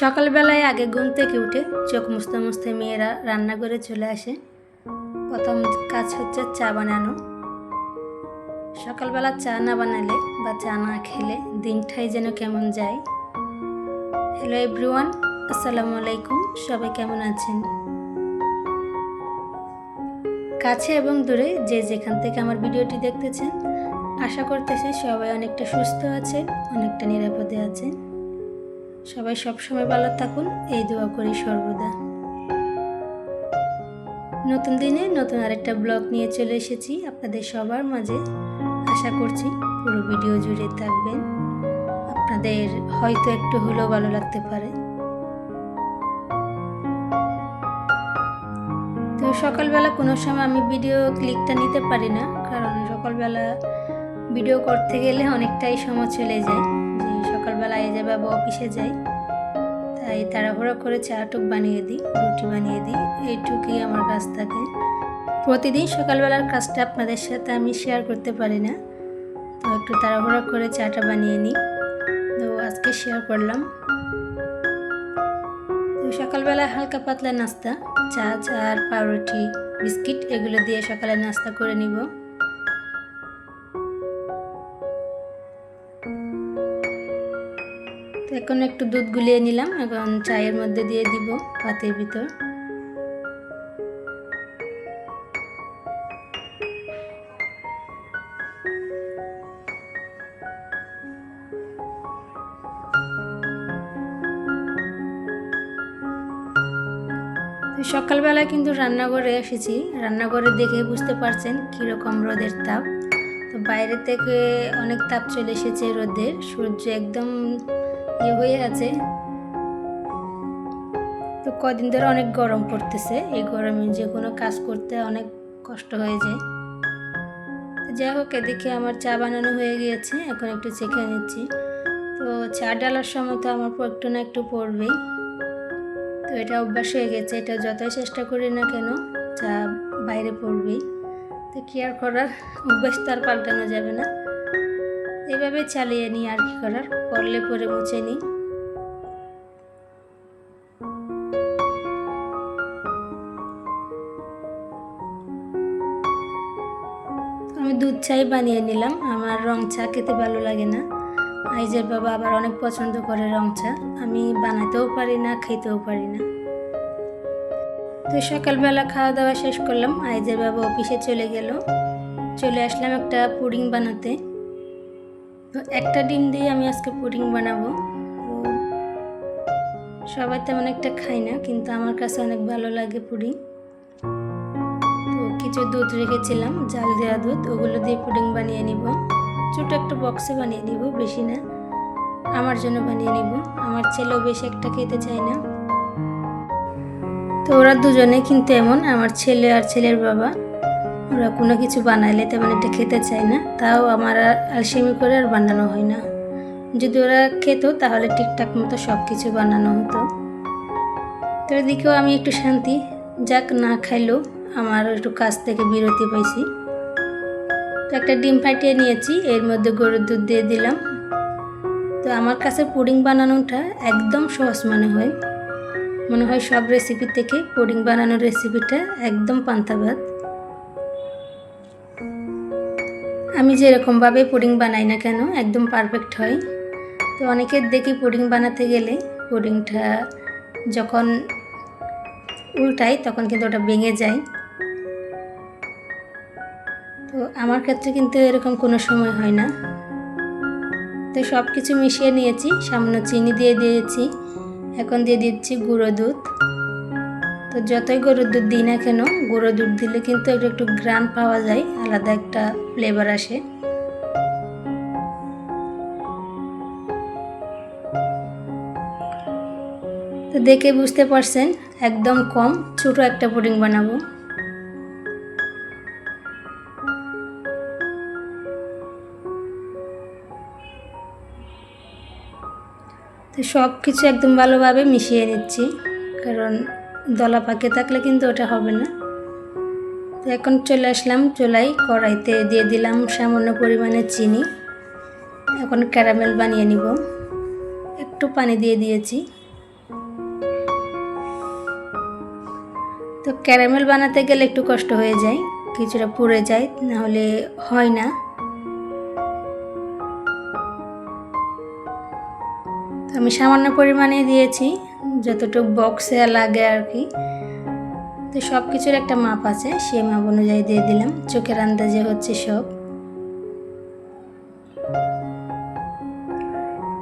সকালবেলায় আগে ঘুম থেকে উঠে চোখ মুছতে মুছতে মেয়েরা রান্না করে চলে আসে। প্রথম কাজ হচ্ছে চা বানানো। সকালবেলা চা না বানালে বা চা না খেলে দিনটাই যেন কেমন যায়। হ্যালো এভরিওয়ান আসসালামু আলাইকুম, সবাই কেমন আছেন? কাছে এবং দূরে যে যেখান থেকে আমার ভিডিওটি দেখতেছেন, আশা করতেছি সবাই অনেকটা সুস্থ আছেন অনেকটা নিরাপদে আছেন সবাই সবসময় ভালো থাকুন, এই দোয়া করি সর্বদা। নতুন দিনে নতুন আরেকটা ব্লগ নিয়ে চলে এসেছি আপনাদের সবার মাঝে। আশা করছি পুরো ভিডিও জুড়ে থাকবেন। আপনাদের হয়তো একটু হলেও ভালো লাগতে পারে। সকালবেলা কোনো সময় আমি ভিডিও ক্লিকটা নিতে পারি না, কারণ সকালবেলা ভিডিও করতে গেলে অনেকটাই সময় চলে যায়। যে সকালবেলা এই যাবে বা অফিসে যাই। তাই তাড়াহুড়ো করে চা টুক বানিয়ে দিই, রুটি বানিয়ে দিই, এইটুকুই আমার কাজ থাকে। প্রতিদিন সকালবেলার কাজটা আপনাদের সাথে আমি শেয়ার করতে পারি না, তো একটু তাড়াহুড়ো করে চাটা বানিয়ে নিই। তো আজকে শেয়ার করলাম। তো সকালবেলা হালকা পাতলা নাস্তা। চা চা আর পাউরুটি, বিস্কিট এগুলো দিয়ে সকালে নাস্তা করে নিব। এখন একটু দুধ গুলিয়ে নিলাম, এখন চায়ের মধ্যে দিয়ে দিব পাতের ভিতর। তো সকালবেলা কিন্তু রান্নাঘরে এসেছি। রান্নাঘরে দেখে বুঝতে পারছেন কীরকম রোদের তাপ। তো বাইরে থেকে অনেক তাপ চলে এসেছে রোদের সূর্য একদম ইয়ে হয়ে আছে। তো কদিন ধরে অনেক গরম পড়তেছে। এই গরমে যে কোনো কাজ করতে অনেক কষ্ট হয়ে যায়। যাই হোক, এদিকে আমার চা বানানো হয়ে গিয়েছে। এখন একটু চেখে নিচ্ছি। তো চা ডালার সময় তো আমার একটু না একটু পড়বেই। এটা অভ্যাস হয়ে গেছে, এটা যতই চেষ্টা করি না কেন চা বাইরে পড়বেই তো কি আর করার? অভ্যাস তো আর পাল্টানো যাবে না। এভাবে চালিয়ে নিই আর কি করার, পড়লে পরে মুছে নিই আমি দুধ চাই বানিয়ে নিলাম, আমার রং চা খেতে ভালো লাগে না। আইজের বাবা আবার অনেক পছন্দ করে রং চা আমি বানাতেও পারি না, খেতেও পারি না। তো সকালবেলা খাওয়া দাওয়া শেষ করলাম। আইজের বাবা অফিসে চলে গেল। চলে আসলাম একটা পুডিং বানাতে। তো একটা ডিম দিয়ে আমি আজকে পুডিং বানাবো। সবাই তেমন একটা খাই না, কিন্তু আমার কাছে অনেক ভালো লাগে পুডিং। তো কিছু দুধ রেখেছিলাম, জাল দেওয়া দুধ, ওগুলো দিয়ে পুডিং বানিয়ে নিব। ছোটো একটা বক্সে বানিয়ে নিব বেশি না। আমার জন্য বানিয়ে নিব। আমার ছেলেও বেশি একটা খেতে চায় না। তো ওরা দুজনে কিন্তু এমন, আমার ছেলে আর ছেলের বাবা। ওরা কোনো কিছু বানাইলে তেমন একটা খেতে চায় না। তাও আমার আর আলসেমি করে আর বানানো হয় না। যদি ওরা খেত, তাহলে ঠিকঠাক মতো সব কিছু বানানো হতো। তো এদিকেও আমি একটু শান্তি। যাক, না খাইলেও আমার একটু কাজ থেকে বিরতি পাইছি। তো একটা ডিম ফাটিয়ে নিয়েছি, এর মধ্যে গরুর দুধ দিয়ে দিলাম। তো আমার কাছে পুডিং বানানোটা একদম সহজ মনে হয়। মনে হয় সব রেসিপি থেকে পুডিং বানানোর রেসিপিটা একদম পান্তাবাদ। আমি যেরকমভাবে পুডিং বানাই না কেন, একদম পারফেক্ট হয়। তো অনেকের দেখি পুডিং বানাতে গেলে পুডিংটা যখন উল্টাই তখন কিন্তু ওটা ভেঙে যায়। আমার ক্ষেত্রে কিন্তু এরকম কোনো সময় হয় না। তো সব কিছু মিশিয়ে নিয়েছি, সামান্য চিনি দিয়ে দিয়েছি, এখন দিয়ে দিচ্ছি গুঁড়ো দুধ। তো যতই গরুর দুধ দিই না কেন, গুঁড়ো দুধ দিলে কিন্তু একটু একটু গ্রান পাওয়া যায়, আলাদা একটা ফ্লেভার আসে। তো দেখে বুঝতে পারছেন, একদম কম, ছোট একটা পুডিং বানাবো। তো সব কিছু একদম ভালোভাবে মিশিয়ে নিচ্ছি, কারণ দলা পাকে থাকলে কিন্তু ওটা হবে না। তো এখন চলে আসলাম চুলাই কড়াইতে দিয়ে দিলাম সামান্য পরিমাণে চিনি। এখন ক্যারামেল বানিয়ে নিব। একটু পানি দিয়ে দিয়েছি। তো ক্যারামেল বানাতে গেলে একটু কষ্ট হয়ে যায়, কিছুটা পুড়ে যায়, নাহলে হয় না। আমি সামান্য পরিমাণে দিয়েছি, যতটুকু বক্সে লাগে আর কি। তো সব কিছুর একটা মাপ আছে, সেই মাপ অনুযায়ী দিয়ে দিলাম। চোখের আন্দাজে হচ্ছে সব।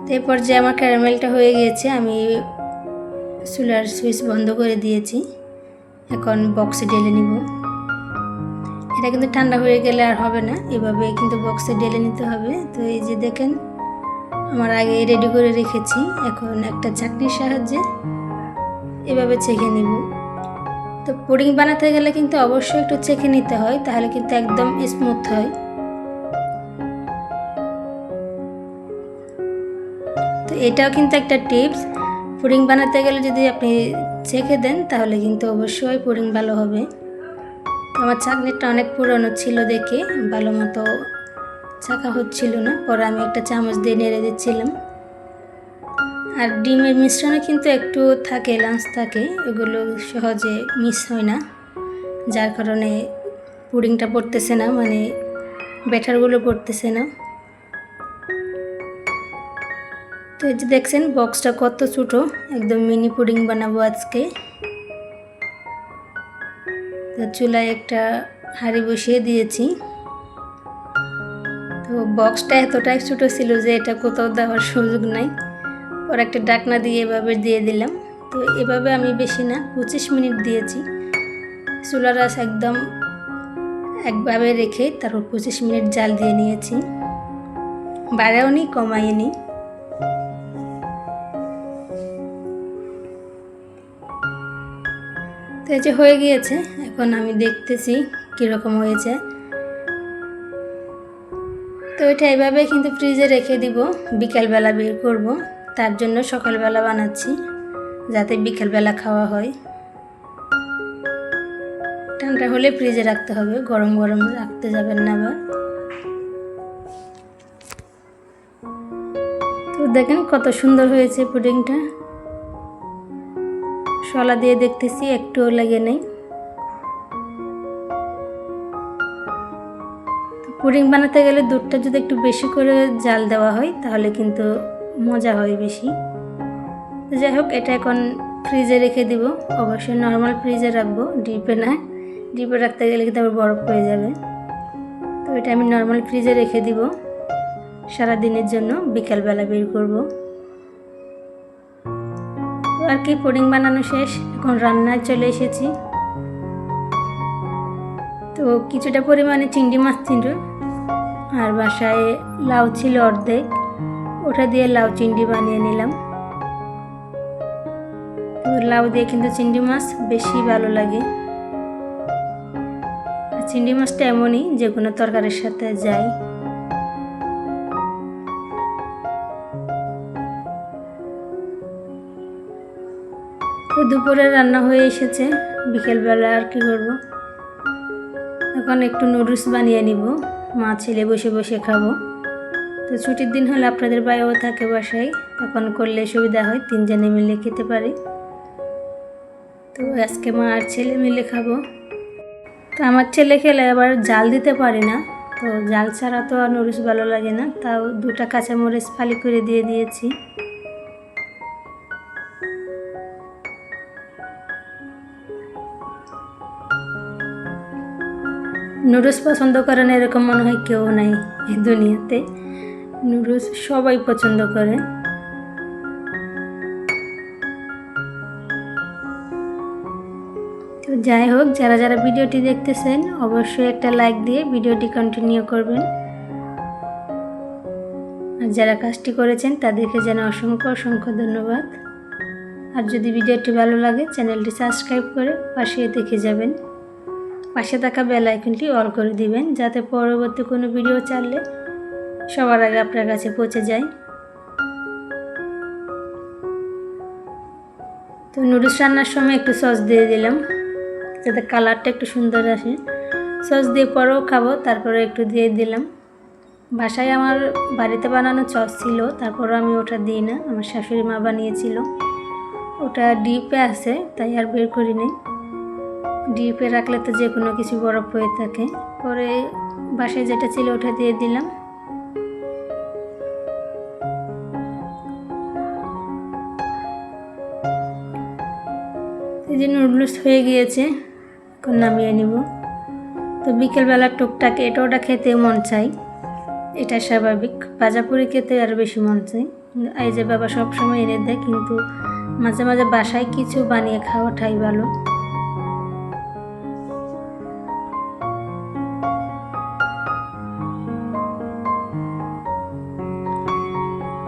তো যে আমার ক্যারামেলটা হয়ে গিয়েছে, আমি চুলার সুইচ বন্ধ করে দিয়েছি। এখন বক্সে ঢেলে নিব। এটা কিন্তু ঠান্ডা হয়ে গেলে আর হবে না এভাবে কিন্তু বক্সে ঢেলে নিতে হবে। তো এই যে দেখেন আমার আগে রেডি করে রেখেছি। এখন একটা চাকরির সাহায্যে এভাবে চেখে নিব। তো পুডিং বানাতে গেলে কিন্তু অবশ্যই একটু চেখে নিতে হয়, তাহলে কিন্তু একদম স্মুথ হয়। তো এটাও কিন্তু একটা টিপস পুডিং বানাতে গেলে যদি আপনি চেখে দেন, তাহলে কিন্তু অবশ্যই পুডিং ভালো হবে। আমার চাকনিটা অনেক পুরনো ছিল দেখে, ভালো মতো চাকা হচ্ছিল না, পরে আমি একটা চামচ দিয়ে নেড়ে দিচ্ছিলাম। আর ডিমের মিশ্রণে কিন্তু একটু থাকে, লাঞ্চ থাকে, এগুলো সহজে মিস হয় না। যার কারণে পুডিংটা পড়তেছে না মানে ব্যাটারগুলো পড়তেছে না। তো এই যে দেখছেন, বক্সটা কত ছোটো, একদম মিনি পুডিং বানাবো আজকে। তো চুলায় একটা হাঁড়ি বসিয়ে দিয়েছি। বক্সটা এতটাই ছোটো ছিল যে এটা কোথাও দেওয়ার সুযোগ নাই। পর একটা ডাকনা দিয়ে এভাবে দিয়ে দিলাম। তো এভাবে আমি বেশি না, পঁচিশ মিনিট দিয়েছি। চুলার রাস একদম একভাবে রেখে তারপর পঁচিশ মিনিট জাল দিয়ে নিয়েছি। বাড়াও নি কমাইনি তো এই যে হয়ে গিয়েছে, এখন আমি দেখতেছি কীরকম হয়েছে। এটা এভাবে কিন্তু ফ্রিজে রেখে দিব। বিকেলবেলা বের করব। তার জন্য সকালবেলা বানাচ্ছি, যাতে বিকেলবেলা খাওয়া হয়। ঠান্ডা হলে ফ্রিজে রাখতে হবে, গরম গরম রাখতে যাবেন না আবার। তো দেখেন কত সুন্দর হয়েছে পুডিংটা শলা দিয়ে দেখতেছি, একটুও লেগে নেই। পুডিং বানাতে গেলে দুধটা যদি একটু বেশি করে জাল দেওয়া হয়, তাহলে কিন্তু মজা হয় বেশি। যাই হোক, এটা এখন ফ্রিজে রেখে দিব। অবশ্যই নর্মাল ফ্রিজে রাখব ডিপে না। ডিপে রাখতে গেলে কিন্তু আবার বরফ হয়ে যাবে। তো এটা আমি নর্মাল ফ্রিজে রেখে দিব সারা দিনের জন্য। বিকালবেলা বের করব। আর কি, পুডিং বানানো শেষ। এখন রান্নায় চলে এসেছি। তো কিছুটা পরিমাণে চিংড়ি মাছ ছিল আর বাসায় লাউ ছিল অর্ধেক। ওটা দিয়ে লাউ চিংড়ি বানিয়ে নিলাম। তো লাউ দিয়ে কিন্তু চিংড়ি মাছ বেশি ভালো লাগে। চিংড়ি মাছটা এমনই যে কোনো তরকারির সাথে যায়। তো দুপুরে রান্না হয়ে এসেছে। বিকেলবেলা আর কি করব? এখন একটু নুডলস বানিয়ে নিব। মা ছেলে বসে বসে খাব। তো ছুটির দিন হলে আপনাদের বাইরেও থাকে বাসায়। তখন করলে সুবিধা হয়, তিনজনে মিলে খেতে পারি। তো আজকে মা আর ছেলে মিলে খাব। তো আমার ছেলে খেলে আবার জাল দিতে পারি না। তো জাল ছাড়া তো আর নুরুস ভালো লাগে না। তাও দুটা কাঁচামরিচ ফালি করে দিয়ে দিয়েছি। নুডলস পছন্দ করে না, এরকম মনে হয় কেউ নাই এই দুনিয়াতে। নুডলস সবাই পছন্দ করে। তো যাই হোক, যারা যারা ভিডিওটি দেখতেছেন, অবশ্যই একটা লাইক দিয়ে ভিডিওটি কন্টিনিউ করবেন। আর যারা কাজটি করেছেন, তাদেরকে যেন অসংখ্য অসংখ্য ধন্যবাদ। আর যদি ভিডিওটি ভালো লাগে, চ্যানেলটি সাবস্ক্রাইব করে পাশে দেখে যাবেন। পাশে থাকা বেল আইকনটি অল করে দিবেন, যাতে পরবর্তী কোনো ভিডিও চাললে সবার আগে আপনার কাছে পৌঁছে যায়। তো নুডলস রান্নার সময় একটু সস দিয়ে দিলাম, যাতে কালারটা একটু সুন্দর আসে। সস দিয়ে পরেও খাব, তারপরে একটু দিয়ে দিলাম। বাসায় আমার বাড়িতে বানানো সস ছিল, তারপরও আমি ওটা দিই না, আমার শাশুড়ি মা বানিয়েছিল। ওটা ডিপে আছে, তাই আর বের করি নাই। ডিপে রাখলে তো যে কোনো কিছু বরফ হয়ে থাকে। পরে বাসায় যেটা ছিল ওটা দিয়ে দিলাম। এই যে নুডলস হয়ে গিয়েছে, এখন নামিয়ে নিব। তো বিকেলবেলা টুকটাক, এটা ওটা খেতে মন চাই এটা স্বাভাবিক। ভাজাপুরি খেতে আরও বেশি মন চাই এই যে বাবা সবসময় এনে দেয়, কিন্তু মাঝে মাঝে বাসায় কিছু বানিয়ে খাওয়াটাই ভালো।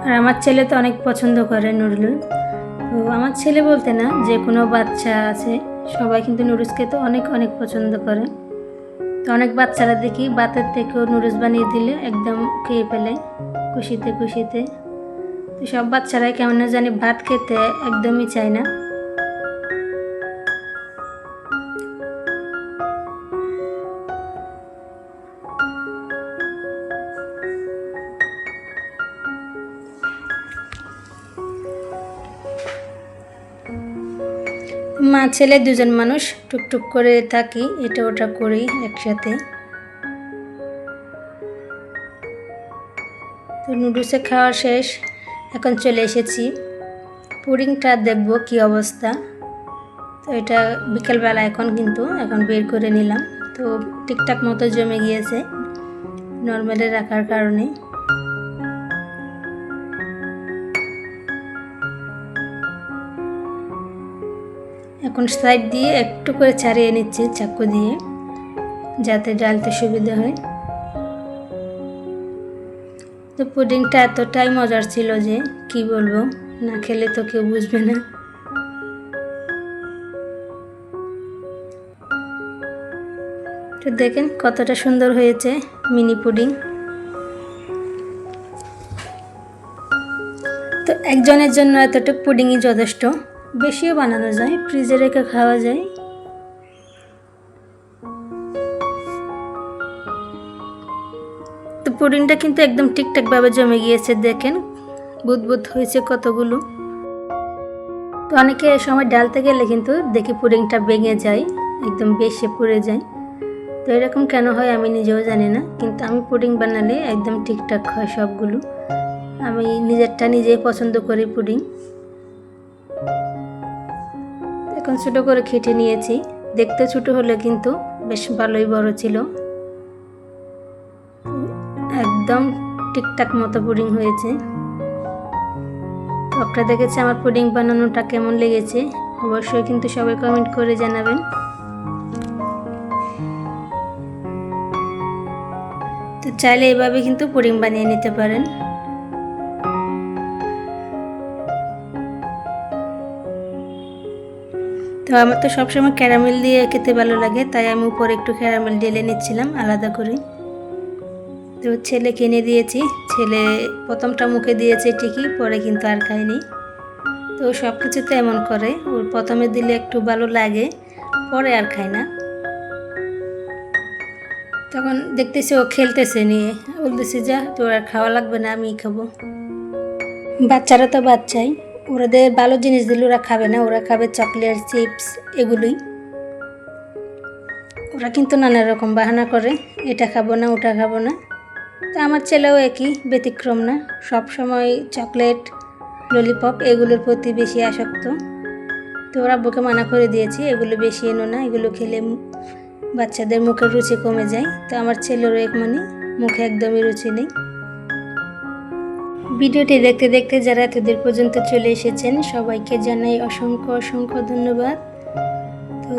আর আমার ছেলে তো অনেক পছন্দ করে নুরুল। তো আমার ছেলে বলতে না, যে কোনো বাচ্চা আছে, সবাই কিন্তু নুডলস খেতে অনেক অনেক পছন্দ করে। তো অনেক বাচ্চারা দেখি বাতের থেকেও নুডলস বানিয়ে দিলে একদম খেয়ে ফেলে, খুশিতে খুশিতে। তো সব বাচ্চারাই কেমন জানি ভাত খেতে একদমই চায় না। মা ছেলে দুজন মানুষ টুকটুক করে থাকি, এটা ওটা করি একসাথে। তো নুডলসে খাওয়া শেষ, এখন চলে এসেছি। পুডিংটা দেখব কি অবস্থা। তো এটা বিকেলবেলা এখন কিন্তু, এখন বের করে নিলাম। তো ঠিকঠাক মতো জমে গিয়েছে নর্মালে রাখার কারণে। এখন সাইড দিয়ে একটু করে ছাড়িয়ে নিচ্ছি চাকু দিয়ে, যাতে ডালতে সুবিধা হয়। তো পুডিংটা এতটাই মজার ছিল যে কি বলব, না খেলে তো কেউ বুঝবে না। তো দেখেন কতটা সুন্দর হয়েছে মিনি পুডিং। তো একজনের জন্য এতটুকু পুডিংই যথেষ্ট। বেশিও বানানো যায়, ফ্রিজে রেখে খাওয়া যায়। তো পুডিংটা কিন্তু একদম ঠিকঠাকভাবে জমে গিয়েছে, দেখেন। বুদবুদ হয়েছে কতগুলো। তো অনেকে এ সময় ডালতে গেলে কিন্তু দেখি পুডিংটা ভেঙে যায়, একদম বেশি পুড়ে যায়। তো এরকম কেন হয় আমি নিজেও জানি না, কিন্তু আমি পুডিং বানালে একদম ঠিকঠাক হয় সবগুলো। আমি নিজেরটা নিজেই পছন্দ করি পুডিং। এখন ছোটো করে খেটে নিয়েছি। দেখতে ছোটো হলে কিন্তু বেশ ভালোই বড় ছিল। একদম ঠিকঠাক মতো পুডিং হয়েছে। আপনারা দেখেছে আমার পুডিং বানানোটা কেমন লেগেছে? অবশ্যই কিন্তু সবাই কমেন্ট করে জানাবেন। তো চাইলে এভাবে কিন্তু পুডিং বানিয়ে নিতে পারেন। তো আমার তো সবসময় ক্যারামেল দিয়ে খেতে ভালো লাগে, তাই আমি উপরে একটু ক্যারামেল ঢেলে নিচ্ছিলাম আলাদা করে। তো ছেলে কিনে দিয়েছি, ছেলে প্রথমটা মুখে দিয়েছে ঠিকই, পরে কিন্তু আর খায়নি। তো সব কিছুতে এমন করে, ওর প্রথমে দিলে একটু ভালো লাগে, পরে আর খায় না। তখন দেখতেছি ও খেলতেছে নিয়ে, বলতেছি, যা, তোর আর খাওয়া লাগবে না আমি খাব। বাচ্চারা তো বাচ্চাই। ওরাদের ভালো জিনিস দিলে ওরা খাবে না, ওরা খাবে চকলেট চিপস এগুলোই। ওরা কিন্তু নানা রকম বাহানা করে, এটা খাব না, ওটা খাব না। তো আমার ছেলেও একই, ব্যতিক্রম না। সব সময় চকলেট ললিপপ এগুলোর প্রতি বেশি আসক্ত। তো ওরা বুকে মানা করে দিয়েছি, এগুলো বেশি এনো না, এগুলো খেলে বাচ্চাদের মুখের রুচি কমে যায়। তো আমার ছেলেরও এক মানে মুখে একদমই রুচি নেই। ভিডিওটি দেখতে দেখতে যারা এতদের পর্যন্ত চলে এসেছেন, সবাইকে জানাই অসংখ্য অসংখ্য ধন্যবাদ। তো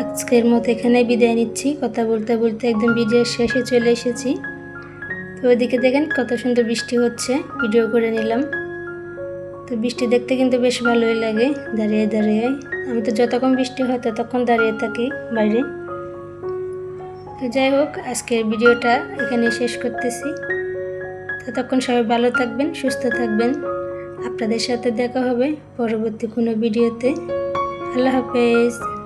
আজকের মতো এখানে বিদায় নিচ্ছি। কথা বলতে বলতে একদম ভিডিওর শেষে চলে এসেছি। তো ওইদিকে দেখেন কত সুন্দর বৃষ্টি হচ্ছে, ভিডিও করে নিলাম। তো বৃষ্টি দেখতে কিন্তু বেশ ভালোই লাগে, দাঁড়িয়ে দাঁড়িয়ে। আমি তো যতক্ষণ বৃষ্টি হয় ততক্ষণ দাঁড়িয়ে থাকি বাইরে। তো যাই হোক, আজকের ভিডিওটা এখানে শেষ করতেছি। ততক্ষণ সবাই ভালো থাকবেন, সুস্থ থাকবেন। আপনাদের সাথে দেখা হবে পরবর্তী কোনো ভিডিওতে। আল্লাহ হাফেজ।